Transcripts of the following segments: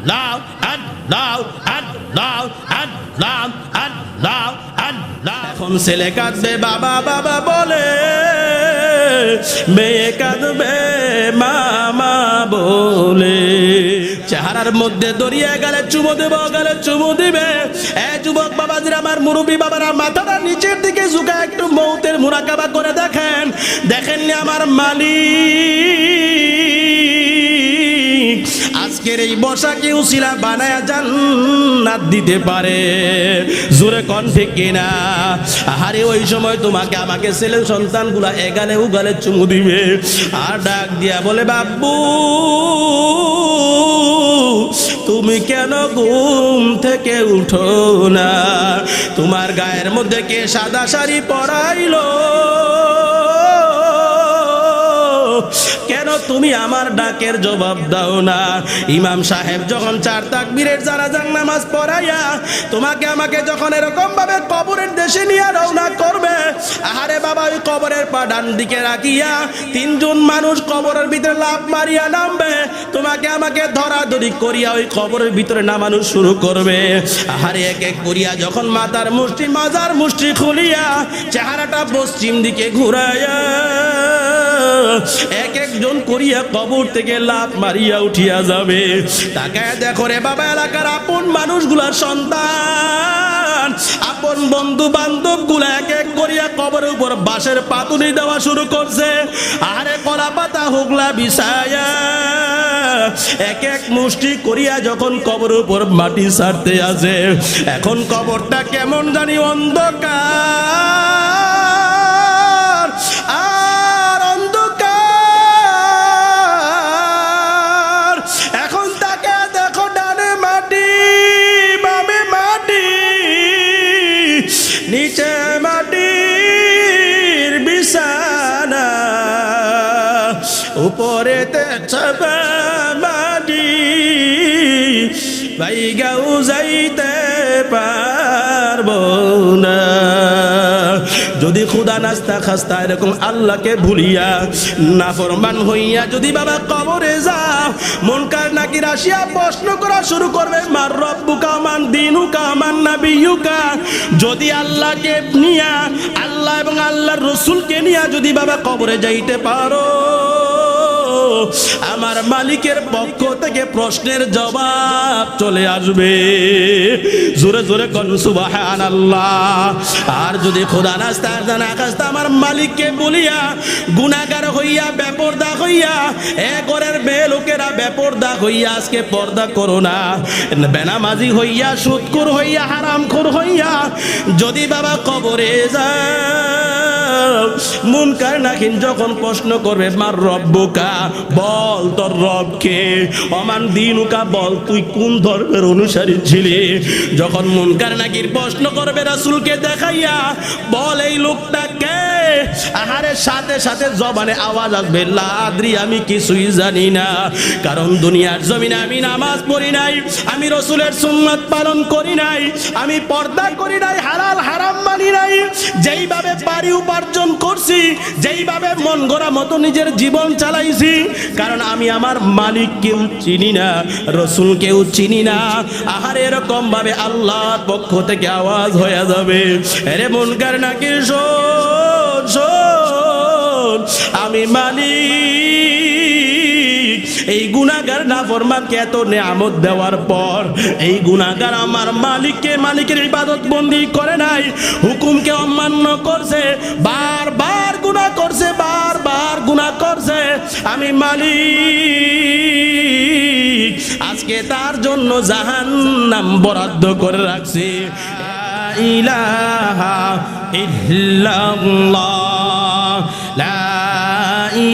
আল্লাহ আল্লাহ আল্লাহ আল্লাহ আল্লাহ আল্লাহ এখন ছেলে কাঁদবে, বাবা বাবা বলে, মেয়ে কাঁদবে, মামা বলে। চেহারার মধ্যে দরিয়ে গেলে চুমো দেব, গেলে চুমো দিবে। এ যুবক বাবাজির আমার মুরব্বী বাবারা, মাথাটা নিচের দিকে ঝুঁকা একটু মৌতের মুরাকাবা করে দেখেন। দেখেননি আমার মালিক? আজকের এই বসাকে উসিলা বানায়া জান্নাত দিতে পারে। জোরে কণ্ঠে কিনা? আরে ওই সময় তোমাকে আমাকে ছেলে সন্তানগুলা এগালে উগালে চুমু দিবে আর ডাক দিয়া বলে, বাবু, তুমি কেন ঘুম থেকে উঠো না? তোমার গায়ের মধ্যে কে সাদা শাড়ি পরাইলো? কেন তুমি আমার ডাকের জবাব দাও না? ইমাম সাহেব যখন চার তাকবীরের জানাজার নামাজ পড়াইয়া তোমাকে আমাকে যখন এরকম ভাবে কবরের দেশে নিয়ে রওনা করবে, আহারে বাবা, ওই কবরের পা ডান দিকে রাখিয়া তিনজন মানুষ কবরের ভিতরে লাভ মারিয়া নামবে, তোমাকে আমাকে ধরাধরি করিয়া ওই কবরের ভিতরে নামানো শুরু করবে। আহারে এক এক করিয়া যখন মাতার মুষ্টি, মাজার মুষ্টি খুলিয়া চেহারাটা পশ্চিম দিকে ঘুরাইয়া এক একজন করিয়া কবর থেকে লাভ মারিয়া উঠিয়া যাবে। তাকায় দেখো রে বাবা, এলাকার আপন মানুষগুলার সন্তান। আপন বন্ধু বান্ধবগুলা এক এক করিয়া কবরের উপর বাঁশের পাতুনি দেওয়া শুরু করছে। আরে কলা পাতা হুগলা বিছায়া এক এক মুষ্টি করিয়া যখন কবর উপর মাটি ছাড়তে আছে এখন কবরটা কেমন জানি অন্ধকার। উপরেতে ছবে মাটি, বাইগাও যাইতে পারব না। যদি খুদা নাস্তা খাস্তা এরকম আল্লাহকে ভুলিয়া না ফরমান হইয়া যদি বাবা কবরে যাও মন কার নাকি রাশিয়া প্রশ্ন করা শুরু করবে, মার রব্বুকা মান দিনুকা মান নাবিয়ুকা। যদি আল্লাহকে নিয়া, আল্লাহ এবং আল্লাহর রসুলকে নিয়া যদি বাবা কবরে যাইতে পারো আমার মালিকের পক্ষ থেকে প্রশ্নের জবাব চলে আসবে। জোরে জোরে আল্লাহ আর যদি খোদা নাস্তা কাস্তা আমার মালিককে বলিয়া গুনাগার হইয়া, বেপর্দা হইয়া, এ ঘরের মেয়ে লোকেরা বেপর্দা হইয়া আজকে পর্দা করো না। বেনামাজি হইয়া সুৎকুর হইয়া, হারামখোর হইয়া যদি বাবা কবরে যাও মুনকার নাকিন যখন প্রশ্ন করবে, মার রব্বুকা বল তোর রবকে অমান দিনুকা, বল তুই কোন ধর্মের অনুসারী ছিলি? যখন মুনকার নাকির প্রশ্ন করবে, রাসুলকে দেখাইয়া বল এই লোকটাকে আহারে সাথে সাথে জবানে আওয়াজ আসবে, লাদ্রি, আমি কিছুই জানি না। কারণ দুনিয়ার জমিনে আমি নামাজ পড়ি নাই, আমি রসুলের সুন্নাত পালন করি নাই, আমি পর্দা করি নাই, হালাল, হারাম মানি নাই। যেইভাবে পারি উপার্জন করছি, যেইভাবে মন গড়া মতো নিজের জীবন চালাইছি, কারণ আমি আমার মালিক কেউ চিনি না রসুল কেউ চিনি না। আহার এরকম ভাবে আল্লাহর পক্ষ থেকে আওয়াজ হয়ে যাবে। এরে মন কার নাকি শোন? আমি মালিক। এই গুনাগার না ফরমানকে এত নেয়ামত দেওয়ার পর, এই গুনাগার আমার মালিককে মালিকের ইবাদত বন্দি করে নাই, হুকুমকে অমান্য করছে, বারবার গুনাহ করছে, বারবার গুনাহ করছে। আমি মালিক, আজকে তার জন্য জাহান্নাম বরাদ্দ করে রাখছি। ইলাহা ইল্লাল্লাহ।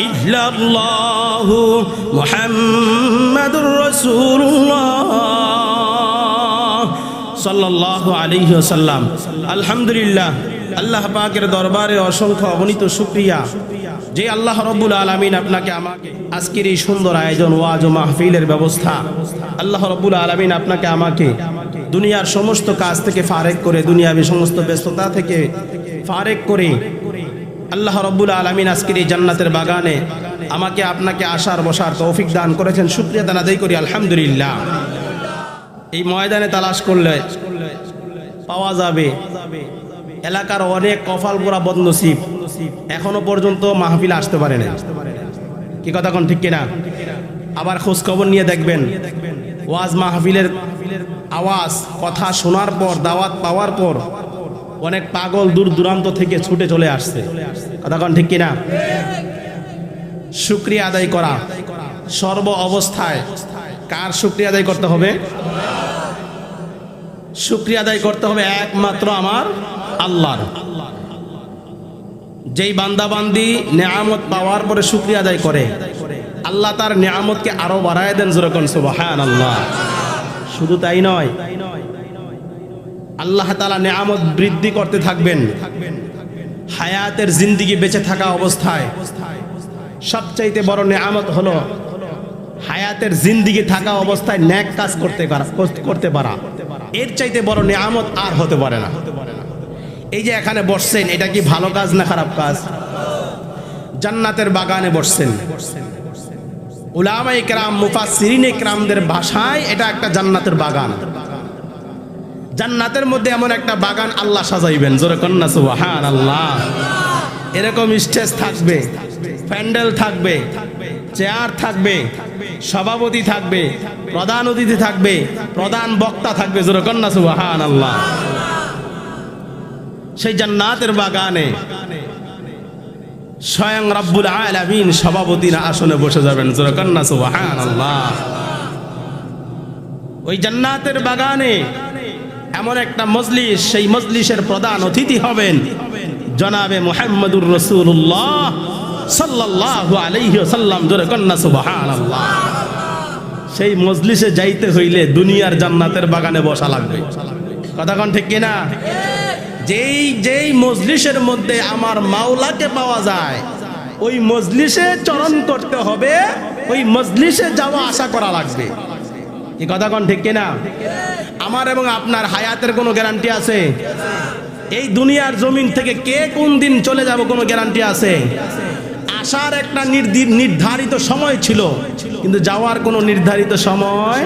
إلا الله محمد رسول الله صلى الله عليه وسلم الحمد لله আল্লাহ পাকের দরবারে অসংখ্য অগণিত শুক্রিয়া যে আল্লাহ রব্বুল আলমিন আপনাকে আমাকে আজকের এই সুন্দর আয়োজন ওয়াজ ও মাহফিলের ব্যবস্থা আল্লাহ রব্বুল আলমিন আপনাকে আমাকে দুনিয়ার সমস্ত কাজ থেকে ফারেক করে দুনিয়াবি সমস্ত ব্যস্ততা থেকে ফারেক করে আল্লাহ রব্বুল আলমিন আজকের এই জান্নাতের বাগানে আমাকে আপনাকে আসার বসার তৌফিক দান করেছেন। শুক্রিয়া দান আদায় করি, আলহামদুলিল্লাহ। এই ময়দানে তালাশ করলে পাওয়া যাবে। এলাকার অনেক কফাল পোড়া বদনসিব এখনও পর্যন্ত মাহফিল আসতে পারে না কি কথা কোন ঠিক কিনা? আবার খোঁজ খবর নিয়ে দেখবেন, ওয়াজ মাহফিলের আওয়াজ, কথা শোনার পর, দাওয়াত পাওয়ার পর অনেক পাগল দূর দূরান্ত থেকে ছুটে চলে আসছে। কথা ঠিক কিনা? শুক্রিয়া আদায় করা। সর্ব অবস্থায় কার শুক্রিয়া আদায় করতে হবে? শুক্রিয়া আদায় করতে হবে একমাত্র আমার আল্লাহর। যেই বান্দাবান্দি নেয়ামত পাওয়ার পরে শুক্রিয়া আদায় করে, আল্লাহ তার নেয়ামতকে আরও বাড়ায় দেন যেরকম শুধু তাই নয় আল্লাহ তালা নেয়ামত বৃদ্ধি করতে থাকবেন। হায়াতের জিন্দিগি বেঁচে থাকা অবস্থায় সবচাইতে বড় নেয়ামত হলো হায়াতের জিন্দিগি থাকা অবস্থায় ন্যাক কাজ করতে পারা করতে পারা। এর চাইতে বড় নেয়ামত আর হতে পারে না। এই যে এখানে বসছেন, এটা কি ভালো কাজ না খারাপ কাজ? জান্নাতের বাগানে বসছেন। উলামা ইকরাম মুফাসসিরিন ইকরামদের ভাষায় এটা একটা জান্নাতের বাগান। জান্নাতের মধ্যে এমন একটা বাগান আল্লাহ সাজাইবেন। জোরে কন্যা সুবহান আল্লাহ এরকম স্টেজ থাকবে, প্যান্ডেল থাকবে, চেয়ার থাকবে, সভাপতি থাকবে, প্রধান অতিথি থাকবে, প্রধান বক্তা থাকবে, জোরে কন্যা সুবহান আল্লাহ সেই জান্নাতের বাগানে স্বয়ং রব্বুল আলামিন সভাপতির আসনে বসে যাবেন, জোরে কন্যা সুবহান আল্লাহ ওই জান্নাতের বাগানে এমন একটা মজলিস, সেই মজলিসের প্রধান অতিথি হবেন জনাবে মোহাম্মদুর রসুল্লাহ সাল্লাল্লাহু আলাইহি ওয়াসাল্লাম, জোরে কন্যা সুবহানাল্লাহ। সেই মজলিসে যাইতে হইলে দুনিয়ার জান্নাতের বাগানে বসা লাগবে। কথা কোন ঠিক কিনা? যেই যেই মজলিসের মধ্যে আমার মাওলাকে পাওয়া যায়, ওই মজলিসে চরণ করতে হবে, ওই মজলিসে যাওয়া আশা করা লাগবে। কি কথা কোন ঠিক কিনা? আমার এবং আপনার হায়াতের কোনো গ্যারান্টি আছে? এই দুনিয়ার জমিন থেকে কে কোন দিন চলে যাব কোনো গ্যারান্টি আছে? আসার একটা নির্ধারিত সময় ছিল, কিন্তু যাওয়ার কোনো নির্ধারিত সময়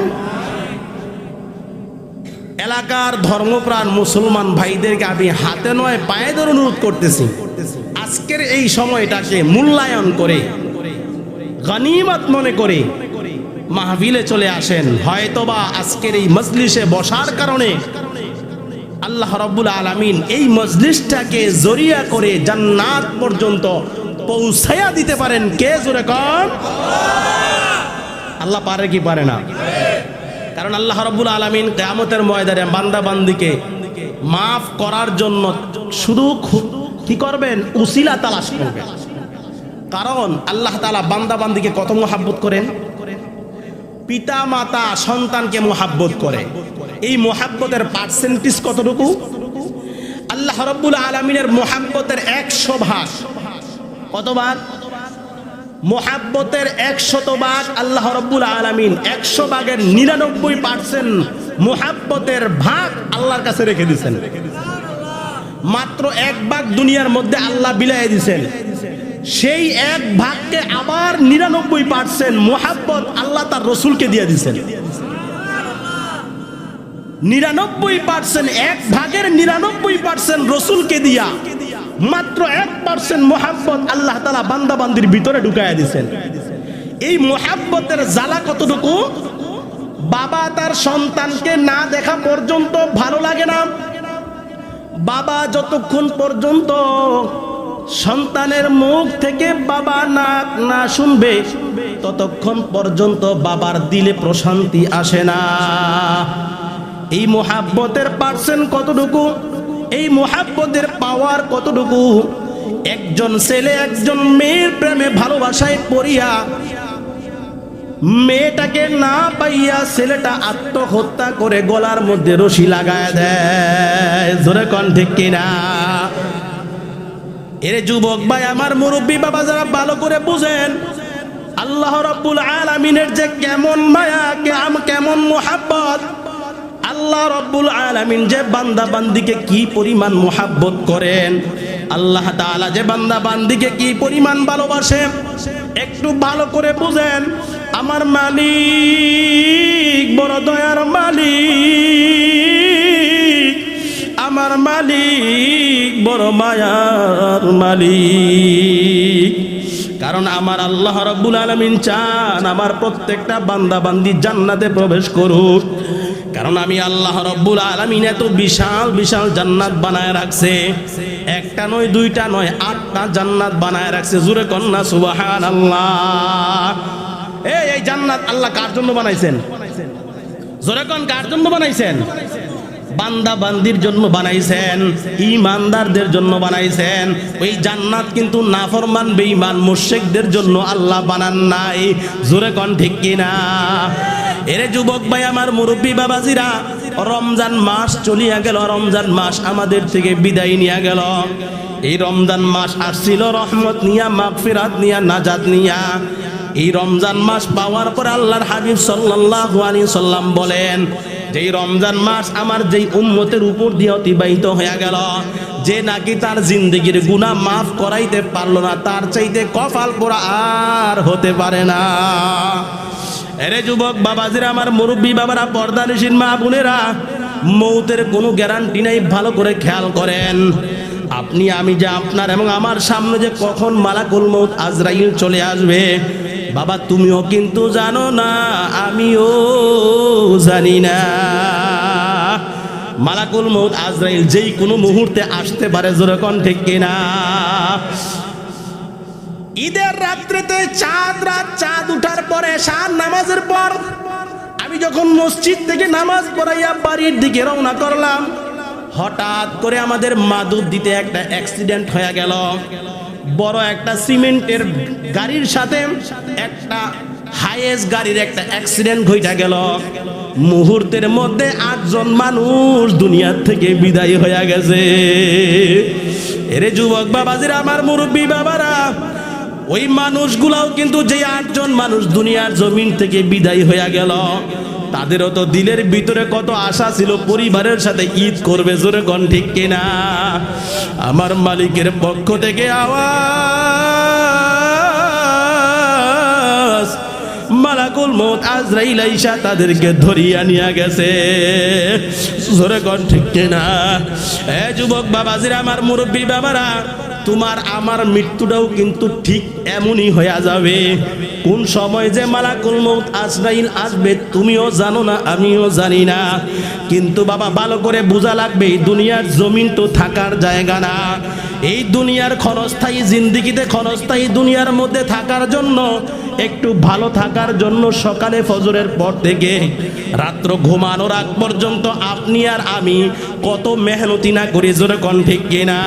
এলাকার ধর্মপ্রাণ মুসলমান ভাইদেরকে আমি হাতে নয় পায়ে ধরে অনুরোধ করতেছি। আজকের এই সময়টাকে মূল্যায়ন করে, গনিমত মনে করে মাহফিলে চলে আসেন। হয়তোবা আজকের এই মজলিসে বসার কারণে আল্লাহ রব্বুল আলামিন এই মজলিসটাকে জরিয়া করে জান্নাত পর্যন্ত পৌঁছায়া দিতে পারেন। কে জোরে কন? আল্লাহ পারে কি পারে না? কারণ আল্লাহ রব্বুল আলমিন কেয়ামতের ময়দানে বান্দা বান্দিকে মাফ করার জন্য শুধু কি করবেন? উসিলা তালাশ করবেন। কারণ আল্লাহ তালা বান্দা বান্দিকে কত মোহাব্বত করেন? পিতা মাতা সন্তানকে মোহাব্বত করে। এই মোহাব্বতের পার্সেন্টেজ কতটুকু? আল্লাহ রব্বুল আলমিনের মোহাব্বতের একশো ভাগ। কত ভাগ মোহাব্বতের একশত ভাগ আল্লাহ রব্বুল আলমিন, একশো ভাগের নিরানব্বই পার্সেন্ট মোহাব্বতের ভাগ আল্লাহর কাছে রেখে দিয়েছেন। মাত্র এক ভাগ দুনিয়ার মধ্যে আল্লাহ বিলাই দিছেন সেই এক ভাগকে আবার নিরানব্বই পার্সেন্ট মোহাব্বত আল্লাহ তার রসুলকে দিয়ে দিছেন নিরানব্বই পার্সেন্ট এক ভাগের নিরানব্বই পার্সেন্ট রসুলকে দিয়া মাত্র এক পার্সেন্ট মোহাব্বত আল্লাহ তালা বান্দাবান্দির ভিতরে ঢুকাইয়া দিছেন এই মোহাব্বতের জ্বালা কতটুকু? বাবা তার সন্তানকে না দেখা পর্যন্ত ভালো লাগে না। বাবা যতক্ষণ পর্যন্ত সন্তানের মুখ থেকে বাবা না না শুনবে, ততক্ষণ পর্যন্ত বাবার দিলে প্রশান্তি আসে না। এই মোহাব্বতের পার্সেন্ট কতটুকু? এই মোহাব্বতের পাওয়ার কতটুকু? একজন ছেলে একজন মেয়ের প্রেমে ভালোবাসায় পড়িয়া, মেয়েটাকে না পাইয়া ছেলেটা আত্মহত্যা করে গলার মধ্যে রশি লাগায় দেয়। জোরে কন ঠিক কিনা? এরে যুবক ভাই, আমার মুরব্বী বাবা যারা ভালো করে বুঝেন, আল্লাহ রব্বুল আলামিনের যে কেমন মায়া, কেম- কেমন মোহাব্বত, আল্লাহ রব্বুল আলামিন যে বান্দা বান্দিকে কি পরিমাণ মোহাব্বত করেন, আল্লাহ তাআলা যে বান্দা বান্দিকে কি পরিমাণ ভালোবাসে, একটু ভালো করে বুঝেন, আমার মালিক, বড় দয়ার মালিক আমার মালিক, বড় মায়ার মালিক। কারণ আমার আল্লাহ রব্বুল আলমিন চান আমার প্রত্যেকটা বান্দা বান্দি জান্নাতে প্রবেশ করুক। কারণ আমি আল্লাহ রব্বুল আলমিন এত বিশাল বিশাল জান্নাত বানায় রাখছে। একটা নয়, দুইটা নয়, আটটা জান্নাত বানায় রাখছে। জুরে কন্যা সুবাহান আল্লাহ এই এই জান্নাত আল্লাহ কার জন্য বানাইছেন? জোরে কোন, কার জন্য বানাইছেন? বান্দা বান্দির জন্য বানাইছেন ইমানদারদের জন্য বানাইছেন। ওই জান্নাত কিন্তু নাফরমান, বেঈমান, মুশরিকদের জন্য আল্লাহ বানান নাই। জোরে কোন ঠিক কিনা? এরে যুবক ভাই, আমার মুরব্বী বাবাজিরা, রমজান মাস চলিয়া গেল, রমজান মাস আমাদের থেকে বিদায় নিয়ে গেল। এই রমজান মাস আসছিল, রহমত নিয়া, মাগফিরাত নিয়া, নাজাত নিয়া। এই রমজান মাস পাওয়ার পর আল্লাহর হাবিব সাল্লাল্লাহু সাল্লাম বলেন, যেই রমজান মাস আমার যেই উম্মতের উপর দিয়ে অতিবাহিত হয়ে গেল, যে নাকি তার জিন্দগির গুনাহ মাফ করাইতে পারল না, তার চাইতে কপাল পোড়া আর হতে পারে না। এরে যুবক বাবাজিরা, আমার মুরব্বী বাবারা, পর্দানিসীন মা বোনেরা, মৌতের কোনো গ্যারান্টি নাই, ভালো করে খেয়াল করেন। আপনি, আমি যে আপনার এবং আমার সামনে যে কখন মালাকুল মৌত আজরাইল চলে আসবে বাবা, তুমিও কিন্তু জানো না, আমিও জানি না। মালাকুল মৌত আজরাইল যেই কোনো মুহূর্তে আসতে পারে যেরকম ঠিক কিনা? ঈদের রাত্রেতে চাঁদ, রাত চাঁদ উঠার পরে শান নামাজের পর আমি যখন মসজিদ থেকে নামাজ পড়াইয়া বাড়ির দিকে রওনা করলাম, হঠাৎ করে আমাদের মাদুর দিতে একটা অ্যাক্সিডেন্ট হয়ে গেল। বড় একটা সিমেন্টের গাড়ির সাথে একটা হাইয়েস্ট গাড়ির একটা অ্যাক্সিডেন্ট ঘইটা গেল। মুহূর্তের মধ্যে আটজন মানুষ দুনিয়ার থেকে বিদায় হয়ে গেছে। এরে যুবক বাবাজিরা, আমার মুরব্বী বাবারা ওই মানুষগুলাও কিন্তু যে আটজন মানুষ দুনিয়ার জমিন থেকে বিদায় হয়ে গেল, তাদেরও তো দিলের ভিতরে কত আশা ছিল পরিবারের সাথে ঈদ করবে, জোরে গণ ঠিক কিনা? আমার মালিকের পক্ষ থেকে আওয়াজ, মালাকুল মত আজরাইল আইসা তাদেরকে ধরিয়া নিয়ে গেছে। জোরে কন ঠিক কিনা? এ যুবক বাবাজিরা, আমার মুরব্বী বাবারা তোমার আমার মৃত্যুটাও কিন্তু ঠিক এমনই হয়ে যাবে। কোন সময় যে মালাকুল মৌত আজরাইল আসবে, তুমিও জানো না, আমিও জানি না। কিন্তু বাবা, ভালো করে বোঝা লাগবে, এই দুনিয়ার জমিন তো থাকার জায়গা না। এই দুনিয়ার ক্ষণস্থায়ী জিন্দিগিতে ক্ষণস্থায়ী দুনিয়ার মধ্যে থাকার জন্য, একটু ভালো থাকার জন্য সকালে ফজরের পর থেকে রাত্র ঘুমানোর আগ পর্যন্ত আপনি আর আমি কত মেহনতি না করি জোরে কন ঠিক কিনা?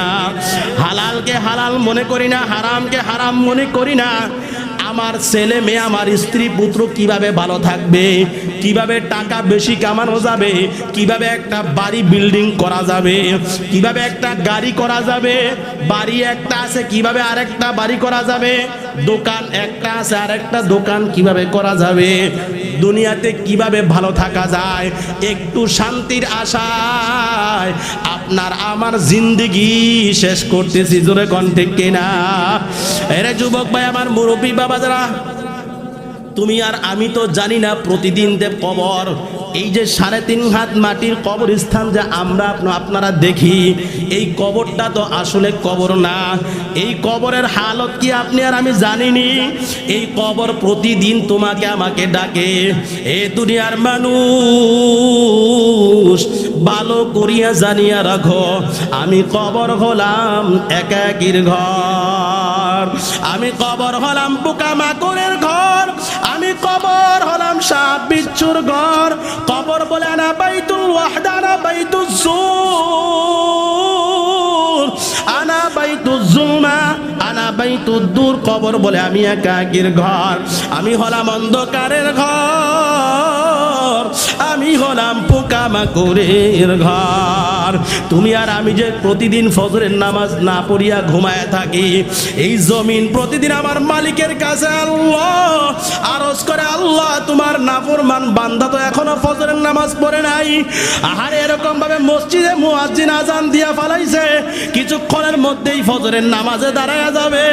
হালালকে হালাল মনে করি না, হারামকে হারাম মনে করি না। আমার ছেলে মেয়ে, আমার স্ত্রী, পুত্র কীভাবে ভালো থাকবে? কীভাবে টাকা বেশি কামানো যাবে, কীভাবে একটা বাড়ি বিল্ডিং করা যাবে, কীভাবে একটা গাড়ি করা যাবে, বাড়ি একটা আছে কীভাবে আরেকটা বাড়ি করা যাবে, দোকান একটা আছে আরেকটা দোকান কীভাবে করা যাবে, দুনিয়াতে কীভাবে ভালো থাকা যায়, একটু শান্তির আশায় আপনার আমার জিন্দগি শেষ করতেছি, জোরে কণ্ঠে কিনা। এরে যুবক ভাই, আমার মুরব্বী বাবা যারা তুমি আর আমি তো জানি না প্রতিদিন দেব কবর। এই যে সাড়ে তিন হাত মাটির কবর স্থান যে আমরা আপনারা দেখি, এই কবরটা তো আসলে কবর না। এই কবরের হালত কি আপনি আর আমি জানিনি? এই কবর প্রতিদিন তোমাকে আমাকে ডাকে, এ দুনিয়ার মানুষ, ভালো করিয়া জানিয়া রাখো, আমি কবর হলাম একাকির ঘর। আমি কবর হলাম পোকামাকড়ের ঘর কবর হলাম সাপ বিচ্ছুর ঘর। কবর বলে না বাইতুল ওয়াহদা না বাইতুল জুর। আনা বাইতুল জুমা, আনা বাইতুল দূর। কবর বলে আমি একাকির ঘর। আমি হলাম অন্ধকারের ঘর। আমি হলাম পোকামাকড়ের ঘর। তুমি আর আমি যে প্রতিদিন ফজরের নামাজ না পড়িয়া ঘুমায় থাকি, এই জমিন প্রতিদিন আমার মালিকের কাছে আল্লাহ। আরজ করে আল্লাহ, তোমার নাফরমান বান্দা তো এখনও ফজরের নামাজ পড়ে নাই। আহারে এরকম ভাবে মসজিদে মুয়াজ্জিন আজান দিয়া ফালাইছে, কিছুক্ষণের মধ্যেই ফজরের নামাজে দাঁড়ায় যাবে।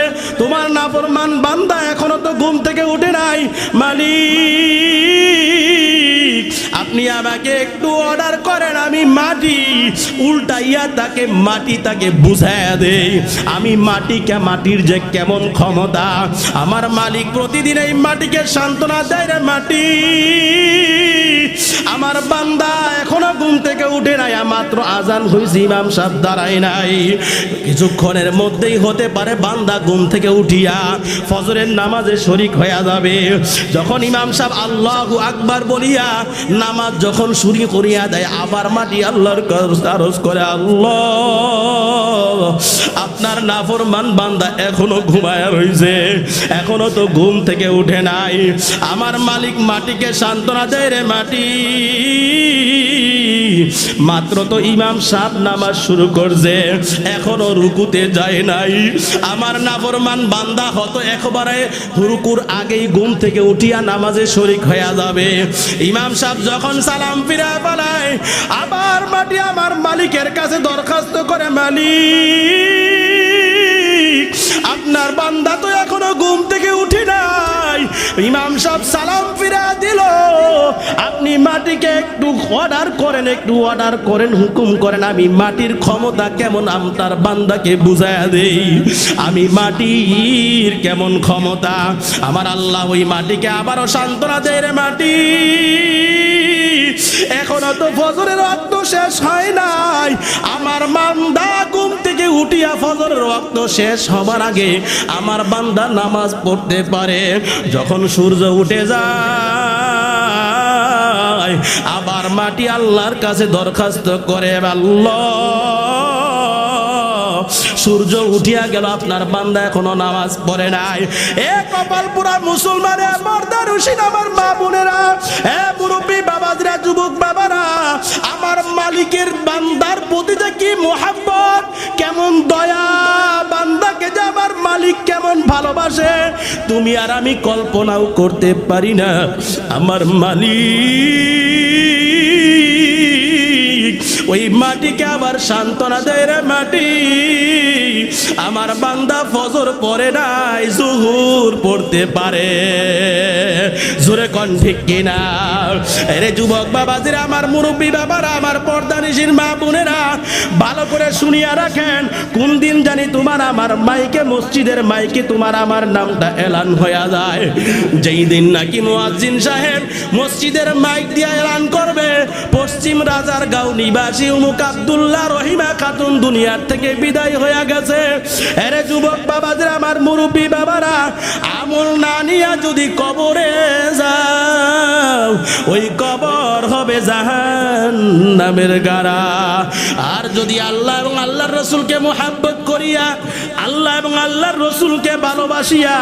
তোমার নাফরমান বান্দা এখনও তো ঘুম থেকে উঠে নাই, মালিক। আপনি আমাকে একটু অর্ডার করেন, আমি মাটি উল্টাইয়া তাকে মাটি তাকে বুঝাইয়া দেই। আমি মাটিকে, মাটির যে কেমন ক্ষমতা, আমার মালিক প্রতিদিন এই মাটিকে সান্ত্বনা দেয় রে মাটি। আমার বান্দা এখনও ঘুম থেকে উঠে নাই মাত্র আজান হয়েছে ইমাম সাহেব দাঁড়ায় নাই। কিছুক্ষণের মধ্যেই হতে পারে বান্দা ঘুম থেকে উঠিয়া ফজরের নামাজে শরিক হয়ে যাবে। যখন ইমাম সাহেব আল্লাহ আকবার বলিয়া নামাজ যখন শুরু করিয়া দেয়, আবার মাটি আল্লাহর আরজ করে, আল্লাহ, আপনার নাফরমান বান্দা এখনও ঘুমায় রইছে, এখনও তো ঘুম থেকে উঠে নাই। আমার মালিক মাটিকে সান্ত্বনা দেয় রে মাটি মাত্র তো ইমাম সাহ নামাজ শুরু করছে, এখনও রুকুতে যায় নাই। আমার নাফরমান বান্দা হতো একবারে রুকুর আগেই ঘুম থেকে উঠিয়া নামাজে শরিক হয়ে যাবে। ইমাম সাহেব যখন সালাম ফিরা পালায় আবার মাটি আমার মালিকের কাছে দরখাস্ত করে মালিক। আপনার বান্দা তো এখনও ঘুম থেকে উঠে নাই। ইমাম সাহেব সালাম ফিরা দিল। আপনি মাটিকে একটু অর্ডার করেন, একটু অর্ডার করেন, হুকুম করেন, আমি মাটির ক্ষমতা কেমন আমতার বান্দাকে বুঝায়া দেই। আমি মাটির কেমন ক্ষমতা? আমার আল্লাহ ওই মাটিকে আবারও সান্ত্বনা দেয় রে মাটি। এখনও তো ফজরের রক্ত শেষ হয় নাই। রক্ত শেষ হবার আগে আমার বান্দা নামাজ পড়তে পারে। যখন সূর্য উঠে যায়, আবার মাটি আল্লাহর কাছে দরখাস্ত করে, আল্লাহ। সূর্য উঠিয়া গেল, আপনার বান্দা এখনও নামাজ পড়ে নাই। এ কপালপুরা মুসলমানে মর্দার হুসিন আমার মা বোনেরা, এ মুরব্বী বাবাজরা, যুবক বাবারা, আমার মালিকের বান্দার প্রতি যে কি মোহাব্বত, কেমন দয়া, বান্দাকে যে আমার মালিক কেমন ভালোবাসে, তুমি আর আমি কল্পনাও করতে পারি না। আমার মালিক ওই মাটিকে আবার সান্ত্বনা দেয় রে মাটি। আমার বান্দা ফজর পরে নাই, জুহুর পড়তে পারে। জোরে কন ঠিক কিনা? রে যুবক বাবাজিরা, আমার মুরব্বী বাবারা, আমার পর্দানিসীর মা বোনেরা, ভালো করে শুনিয়া রাখেন, কোন দিন জানি তোমার আমার মাইকে, মসজিদের মাইকে তোমার আমার নামটা এলান হয়ে যায়। যেই দিন নাকি মুয়াজ্জিন সাহেব মসজিদের মাইক দিয়ে এলান করবে, পশ্চিম রাজার গাঁও নিবাসী উমুক আব্দুল্লাহ রহিমা খাতুন দুনিয়ার থেকে বিদায় হয়ে গেছে। এরে যুবক বাবাদের আমার মুরব্বী বাবারা, আমল না নিয়া যদি কবরে যাও, ওই কবর হবে জাহান নামের গাড়া। আর যদি আল্লাহ এবং আল্লাহর রসুলকে মোহাব্বত করিয়া, আল্লাহ এবং আল্লাহর রসুলকে ভালোবাসিয়া,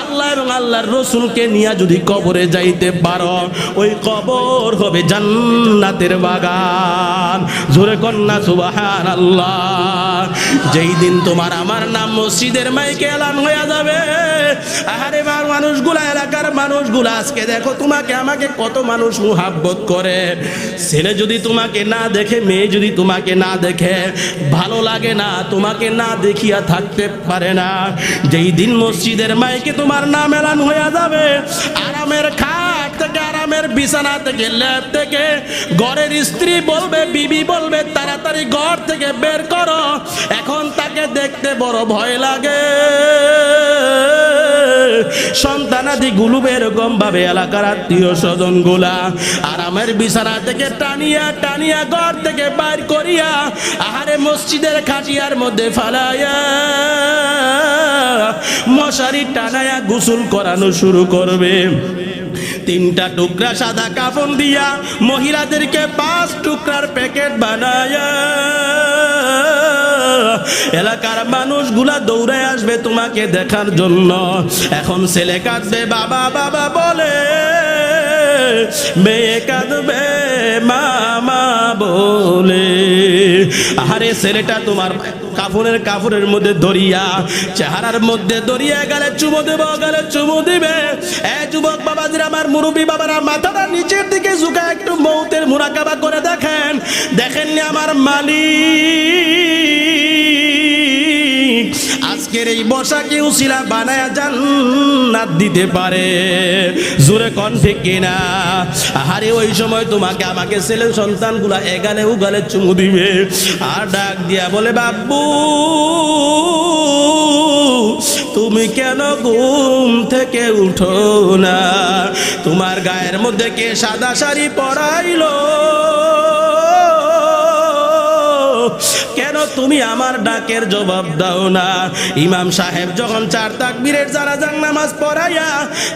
আল্লাহ এবং আল্লাহর রসুলকে নিয়ে যদি কবরে যাইতে পারো, ওই কবর হবে জান্নাতের বাগান। জোরে কন্যা সুবাহান আল্লাহ যেই দিন তোমার আমার নাম মসজিদের মাইকে এলান হয়ে যাবে। আহারে বার মানুষগুলা, এলাকার মানুষগুলা, আজকে দেখো তোমাকে, আমাকে কত মানুষ মুহাব্বত করে। ছেলে যদি তোমাকে না দেখে, মেয়ে যদি তোমাকে না দেখে, ভালো লাগে না, তোমাকে না দেখিয়া থাকতে পারে না। যেই দিন মসজিদের মাইকে তোমার নাম এলান হয়ে যাবে, আরামের খাট থেকে বিছানা থেকে ল্যাব থেকে ঘরের স্ত্রী বলবে, বিবি বলবে, তাড়াতাড়ি ঘর থেকে বের করো। এখন তাকে দেখতে বড় ভয় লাগে। সন্তানাদি গুলো এরকম ভাবে এলাকার আত্মীয় স্বজনগুলা আরামের বিছানা থেকে টানিয়া টানিয়া ঘর থেকে বাইর করিয়া আহারে মসজিদের খাটিয়ার মধ্যে ফালাইয়া মশারি টানায়া গোসল করানো শুরু করবে। তিনটা টুকরা সাদা কাফন দিয়া মহিলাদেরকে পাঁচ টুকরার প্যাকেট বানায়া। এলাকার মানুষগুলা দৌড়ে আসবে তোমাকে দেখার জন্য। এখন ছেলে কাঁদবে, বাবা বাবা বলে, মেয়ে কাঁদবে, মামা বলে। আরে ছেলেটা তোমার কাপড়ের কাপড়ের মধ্যে দরিয়া চেহারার মধ্যে দরিয়া গেলে চুমো দেব, গেলে চুমো দিবে। এ যুবক বাবাজির আমার মুরব্বী বাবারা, মাথাটা নিচের দিকে ঝুঁকা একটু মৌতের মুরাকাবা করে দেখেন। দেখেননি আমার মালিক। আজকের এই বসা কেউ শিলা বানায় জান্নাত দিতে পারে। জোরে কন ঠিক কিনা? আহারে, ওই সময় তোমাকে আমাকে ছেলে সন্তানগুলা এগালে উগালে চুমু দিবে। আর ডাক দিয়া বলে, বাবু, তুমি কেন ঘুম থেকে উঠো না? তোমার গায়ের মধ্যে কে সাদা শাড়ি পরাইলো? কেন তুমি আমার ডাকের জবাব দাও না? ইমাম সাহেব যখন চার তাকবীরের জানাজার নামাজ পড়াইয়া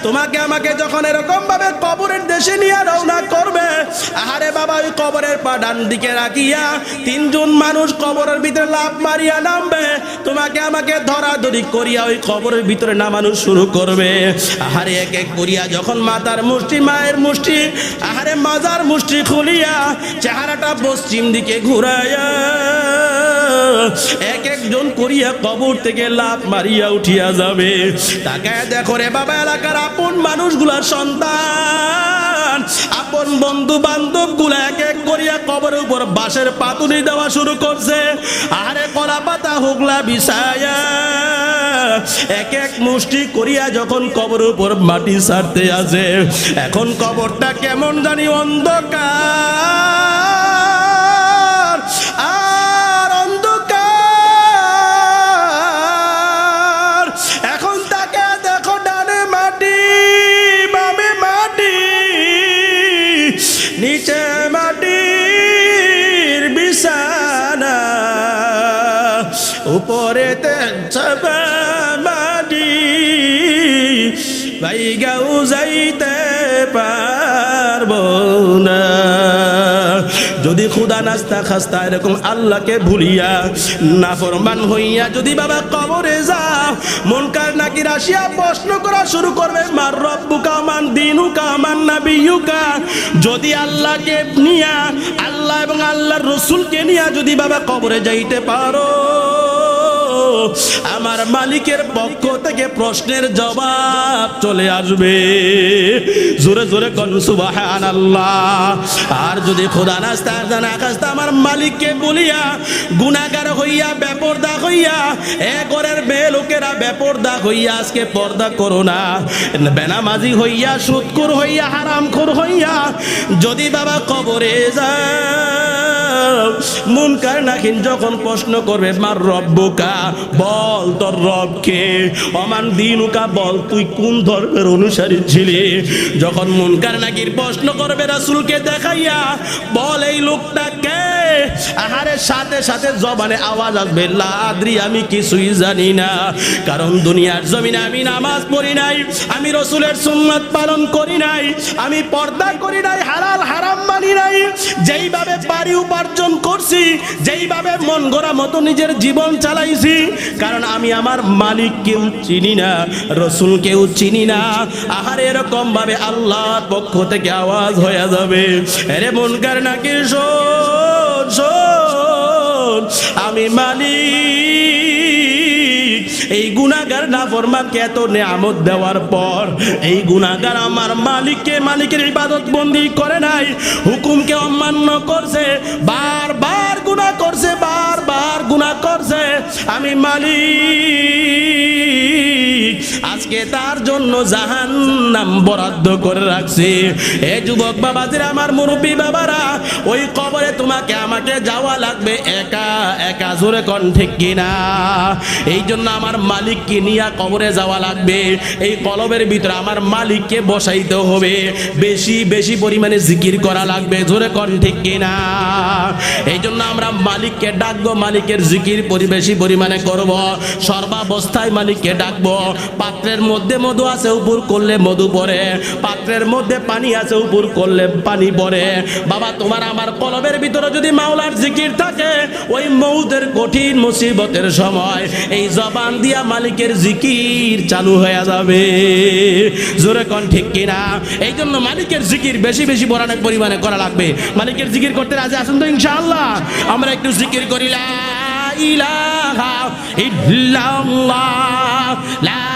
তোমাকে আমাকে যখন এরকম ভাবে কবরের দেশে নিয়ে রওনা করবে, আহারে বাবা, ওই কবরের পা ডান দিকে রাখিয়া তিনজন মানুষ কবরের ভিতরে লাভ মারিয়া নামবে, তোমাকে আমাকে ধরাধরি করিয়া ওই কবরের ভিতরে নামানো শুরু করবে। আহারে এক এক করিয়া যখন মাতার মুষ্টি, মায়ের মুষ্টি, আহারে মাজার মুষ্টি খুলিয়া চেহারাটা পশ্চিম দিকে ঘুরাইয়া এক একজন করিয়া কবর থেকে লাভ মারিয়া উঠিয়া যাবে। তাকায় দেখো রে বাবা, এলাকার আপন মানুষগুলার সন্তান। আপন বন্ধু বান্ধবগুলা এক এক করিয়া কবরের উপর বাঁশের পাতুনি দেওয়া শুরু করছে। আরে কলা পাতা, হুগলা বিছায়া এক এক মুষ্টি করিয়া যখন কবর উপর মাটি ছাড়তে আছে এখন কবরটা কেমন জানি অন্ধকার। মাটি বাইগাও যাইতে পারব না। যদি খুদা নাস্তা খাস্তা এরকম আল্লাহকে ভুলিয়া না ফরমান হইয়া যদি বাবা কবরে যাও মন কার নাকি রাশিয়া প্রশ্ন করা শুরু করবে, মার রব্বুকা মান দিনুকা মান নাবিয়ুকা। যদি আল্লাহকে নিয়া, আল্লাহ এবং আল্লাহর রসুলকে নিয়া যদি বাবা কবরে যাইতে পারো আমার মালিকের পক্ষ থেকে প্রশ্নের জবাব চলে আসবে। জোরে জোরে আল্লাহ আর যদি খোদা নাস্তা জানা আকাশটা আমার মালিককে বলিয়া গুণাগার হইয়া, বেপর্দা হইয়া, এ ঘরের মেয়ে লোকেরা বেপর্দা হইয়া আজকে পর্দা করো না। বেনামাজি হইয়া সুৎকুর হইয়া, হারামখোর হইয়া, যদি বাবা কবরে যাও মুনকার নাকিন যখন প্রশ্ন করবে, মার রব্বুকা বল তোর রবকে অমান দিনুকা বল, তুই কোন ধর্মের অনুসারী ছিলি? যখন মুনকার নাকির প্রশ্ন করবে, রাসূলকে দেখাইয়া বল, এই লোকটা কে? আহারে সাথে সাথে জবানে আওয়াজ আসবে, লাদ্রি, আমি কিছুই জানি না। কারণ দুনিয়ার জমিনে আমি নামাজ পড়ি নাই, আমি রসুলের সুন্নাত পালন করি নাই, আমি পর্দা করি নাই, হালাল, হারাম মানি নাই। যেইভাবে পারি উপার্জন করছি, যেইভাবে মন গড়া মতো নিজের জীবন চালাইছি, কারণ আমি আমার মালিক কেউ চিনি না রসুল কেউ চিনি না। আহার এরকম ভাবে আল্লাহর পক্ষ থেকে আওয়াজ হয়ে যাবে। আরে মনকার নাকি শোন? আমি মালিক। এই গুণাগার না ফরমানকে এত নেয়ামত দেওয়ার পর? এই গুণাগার আমার মালিককে মালিকের ইবাদত বন্দি করে নাই, হুকুমকে অমান্য করছে, বারবার গুণা করছে, বারবার গুণা করছে। আমি মালিক। আজকে তার জন্য জাহান্নাম বরাদ্দ করে রাখছি। এ যুবক বাবাদের আমার মুরব্বী বাবারা, ওই কবরে তোমাকে, আমাকে যাওয়া লাগবে একা একা জোরে কন ঠিক কিনা? এই জন্য আমার মালিককে নিয়ে কবরে যাওয়া লাগবে। এই কলবের ভিতরে আমার মালিককে বসাইতে হবে। বেশি বেশি পরিমাণে জিকির করা লাগবে, জোরে কন ঠিক কিনা? এই জন্য আমরা মালিককে ডাকবো, মালিকের জিকির পরি, বেশি পরিমাণে করব। সর্বাবস্থায় মালিককে ডাকবো। পাত্রের মধ্যে মধু আছে, উপর করলে মধু পড়ে। পাত্রের মধ্যে পানি আছে, উপর করলে পানি পড়ে। বাবা, তোমার আমার কলবের ভিতরে যদি মাওলার জিকির থাকে, ওই মৌতের কঠিন মুসিবতের সময় এই জবান দিয়া মালিকের জিকির চালু হয়ে যাবে। জোরে কন ঠিক কিনা? এই জন্য মালিকের জিকির বেশি বেশি পরাণক পরিমাণে করা লাগবে। মালিকের জিকির করতে রাজি আসুন তো ইনশাআল্লাহ? আমরা একটু জিকির করি, লা ইলাহা ইল্লাল্লাহ, লা